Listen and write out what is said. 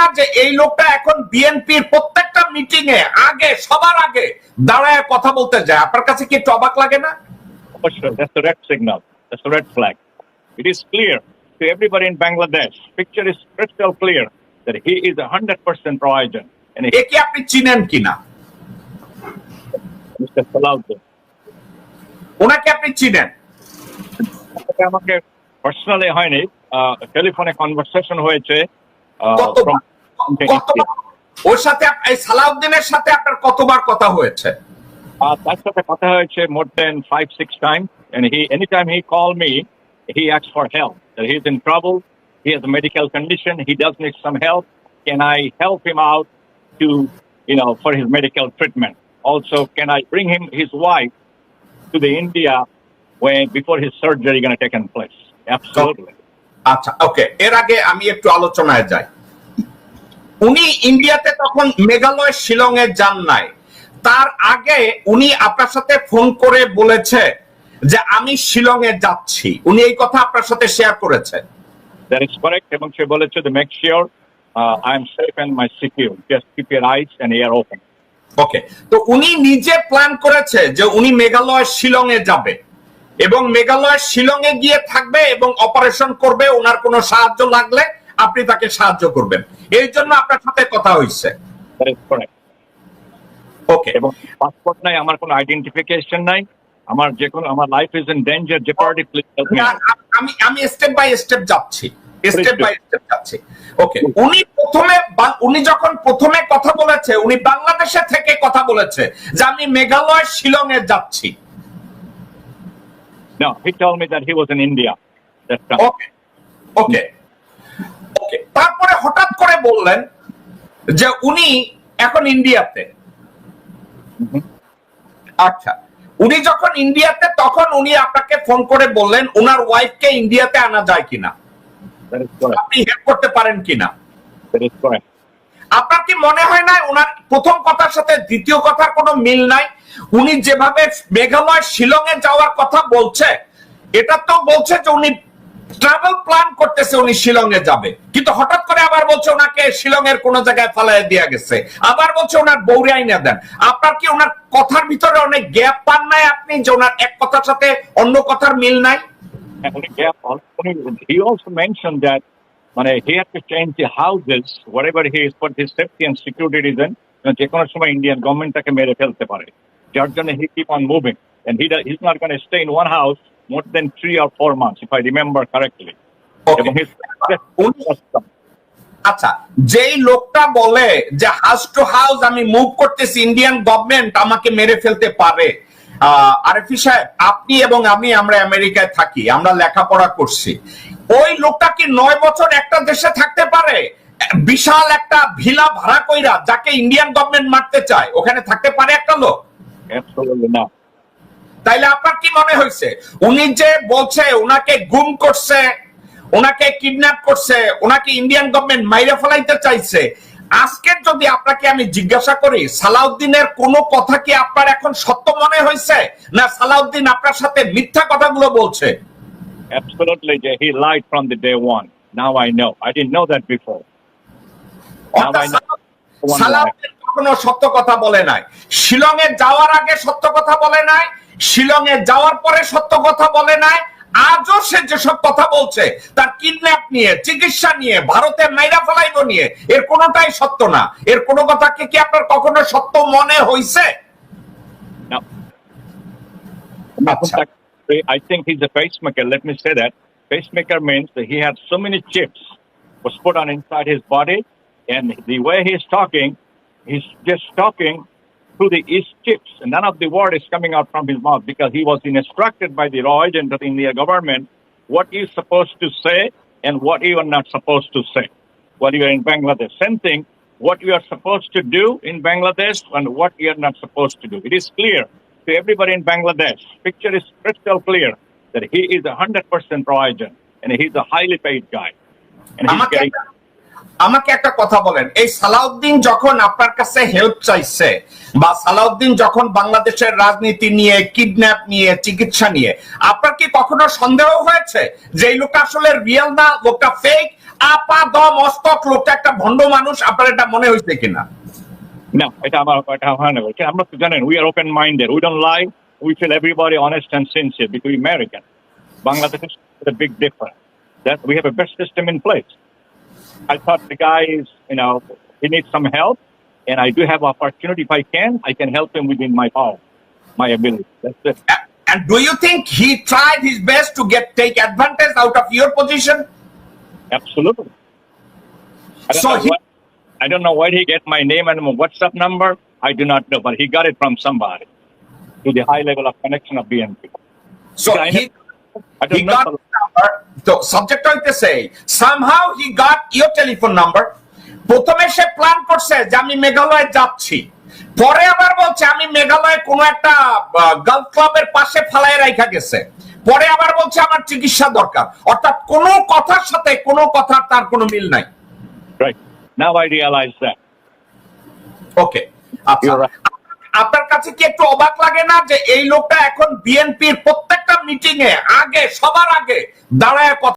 না যে এই লোকটা এখন বিএনপির প্রত্যেকটা মিটিং এ আগে সবার আগে দাঁড়ায় কথা বলতে যায় আপনার কাছে কি একটু অবাক লাগে না. Picture is crystal clear that he এ কি আপনি চিনেন কিনা. ওনাকে আপনি চিনেন আমাকে পার্সোনালি হয়নি টেলিফোনে কনভারসেশন হয়েছে ওর সাথে এই সালাউদ্দিনের সাথে আপনার কতবার কথা হয়েছে Uh, তার সাথে কথা হয়েছে more than five, six times. And he, anytime he called me, he asked for help. That he's in trouble. He has a medical condition. He does need some help. Can I help him out to, you know, for his medical treatment? Also, can I bring him his wife to the India when before his surgery going to take place? Absolutely. আচ্ছা ওকে এর আগে আমি একটু আলোচনায় যাই উনি ইন্ডিয়াতে তখন মেঘালয় শিলং এ যান নাই তার আগে উনি আপনার সাথে ফোন করে বলেছে যে আমি শিলং এ যাচ্ছি উনি এই কথা আপনার সাথে শেয়ার করেছে That is correct. এবং সে বলেছে make sure uh, I am safe and my secure. Just keep your eyes and ear open. ওকে তো উনি নিজে প্ল্যান করেছে যে উনি মেঘালয় শিলং এ যাবে এবং মেঘালয় শিলং এ গিয়ে থাকবে এবং অপারেশন করবে ওনার কোনো সাহায্য লাগলে আপনি তাকে সাহায্য করবেন। এই জন্য আপনার সাথে কথা হয়েছে That. ওকে এবং পাসপোর্ট নাই আমার কোনো আইডেন্টিফিকেশন নাই আমার যে কোনো আমার লাইফ ইজ ইন ডেঞ্জার আমি আমি স্টেপ বাই স্টেপ যাচ্ছি। স্টেপ বাই স্টেপ যাচ্ছি। ওকে উনি প্রথমে উনি যখন প্রথমে কথা বলেছে উনি বাংলাদেশে থেকে কথা বলেছে যে আমি মেঘালয় শিলং এ যাচ্ছি। No he told me that he was in India that time okay okay okay তারপরে হঠাৎ করে বললেন যে উনি এখন ইন্ডিয়াতে। আচ্ছা উনি যখন ইন্ডিয়াতে তখন উনি আপনাকে ফোন করে বললেন ওনার ওয়াইফকে ইন্ডিয়াতে আনা যায় কিনা? আপনি হেল্প করতে পারেন কিনা? আপনার কি মনে হয় না ওনার প্রথম কথার সাথে দ্বিতীয় কথার কোনো মিল নাই? উনি যেভাবে মেঘালয় শিলং এ যাওয়ার কথা বলছে এটা তো বলছে যে উনি ট্রাভেল প্ল্যান করতেছে উনি শিলং এ যাবে। কিন্তু হঠাৎ করে আবার বলছে ওনাকে শিলং এর কোন জায়গায় ফালাই দেয়া গেছে। আবার বলছে ওনার বৌরি আইনা দেন। আপনার কি ওনার কথার ভিতরে অনেক গ্যাপ পান নাই আপনি, যে ওনার এক কথার সাথে অন্য কথার মিল নাই? And he also- mentioned that মানে he had to change the houses wherever he is for his safety reason যে কোনো সময় ইন্ডিয়ান গভর্নমেন্ট তাকে মেরে ফেলতে পারে। যার জন্য he keep on moving and he's not going to stay in one house more than three or four months if I remember correctly. Okay. আচ্ছা যেই লোকটা বলে যে হাউস টু হাউস আমি মুভ করতেছি ইন্ডিয়ান গভর্নমেন্ট আমাকে মেরে ফেলতে পারে আরেফি সাহেব আপনি এবং আমি আমরা আমেরিকায় থাকি আমরা লেখাপড়া করছি। ওই লোকটা কি নয় বছর একটা দেশে থাকতে পারে? বিশাল একটা ভিলা ভাড়া কইরা যাকে ইন্ডিয়ান গভর্নমেন্ট মারতে চায় ওখানে থাকতে পারে একটা লোক? তাইলে আপনার কি মনে হয়েছে উনি যে বলছে ওনাকে গুম করছে ওনাকে কিডন্যাপ করছে ওনাকে ইন্ডিয়ান গভর্নমেন্ট মাইরে ফেলাইতে চাইছে আজকে যদি আপনাকে আমি জিজ্ঞাসা করি সালাউদ্দিনের কোন কথা কি আপনার এখন সত্য মনে হয়েছে না সালাউদ্দিন আপনার সাথে মিথ্যা কথাগুলো বলছে? Absolutely যে he lied from the day one. Now I know. I didn't know that before. Now I know. Salauddin কখনো সত্য কথা বলে নাই। শিলং এ যাওয়ার আগে সত্য কথা বলে নাই শিলং এ যাওয়ার পরে সত্য কথা বলে নাই আজও সে যেসব কথা বলছে তার কিডন্যাপ নিয়ে চিকিৎসা নিয়ে ভারতে মাইরা ফেলাইব নিয়ে এর কোনোটাই সত্য না এর কোনো কথাকে কি আপনার কখনো সত্য মনে হইছে আচ্ছা। I think he's a pacemaker. Let me say that. Pacemaker means that he had so many chips was put on inside his body, and the way he's talking, he's just talking through the, East chips. None of the word is coming out from his mouth because he was instructed by the Royal and the India government what he's supposed to say and what you are not supposed to say. While you are in Bangladesh, same thing, what you are supposed to do in Bangladesh and what you are not supposed to do. It is clear to everybody in Bangladesh. Picture is crystal clear that he is a 100% Royal and he's a highly paid guy. And he's getting... আমাকে একটা কথা বলেন এই সালাউদ্দিন যখন আপনার কাছে help চাইছে বা সালাউদ্দিন যখন বাংলাদেশের রাজনীতি নিয়ে কিডন্যাপ নিয়ে চিকিৎসা নিয়ে আপনার কি কখনো সন্দেহ হয়েছে যে এই লোকটা আসলে রিয়েল না লোকটা ফেক আপাদ মস্তক লোকটা একটা ভণ্ড মানুষ আপনার এটা মনে হয়েছে কিনা No, এটা আমার এটা হয় না। আমরা তো জানেন minded. We don't lie. We feel everybody honest and sincere because we American. Bangladesh is a big difference. That we have a best system in place. I thought the guy is, you know, he needs some help, and I do have opportunity. If I can, I can help him within my power, my ability. That's it. And do you think he tried his best to get take advantage out of your position? Absolutely. I So he- I don't know where he get my name and my WhatsApp number. I do not know, but he got it from somebody to the high level of connection of BNP. So I he I he don't know. got number. So subject হইতেছে somehow he got your telephone number. প্রথমে সে plan করছে যে আমি মেঘালয়ে যাচ্ছি পরে আবার বলছে আমি মেঘালয়ে কোনো একটা গার্লস ক্লাবের পাশে ফালায় রাখা গেছে পরে আবার বলছে আমার চিকিৎসা দরকার অর্থাৎ কোনো কথার সাথে কোনো কথার তার কোনো মিল নাই Right. Now I realize that. ওকে আচ্ছা. আপনার কাছে কি একটু অবাক লাগে না যে এই লোকটা এখন বিএনপির প্রত্যেকটা মিটিং এ আগে, সবার আগে দাঁড়ায় কথা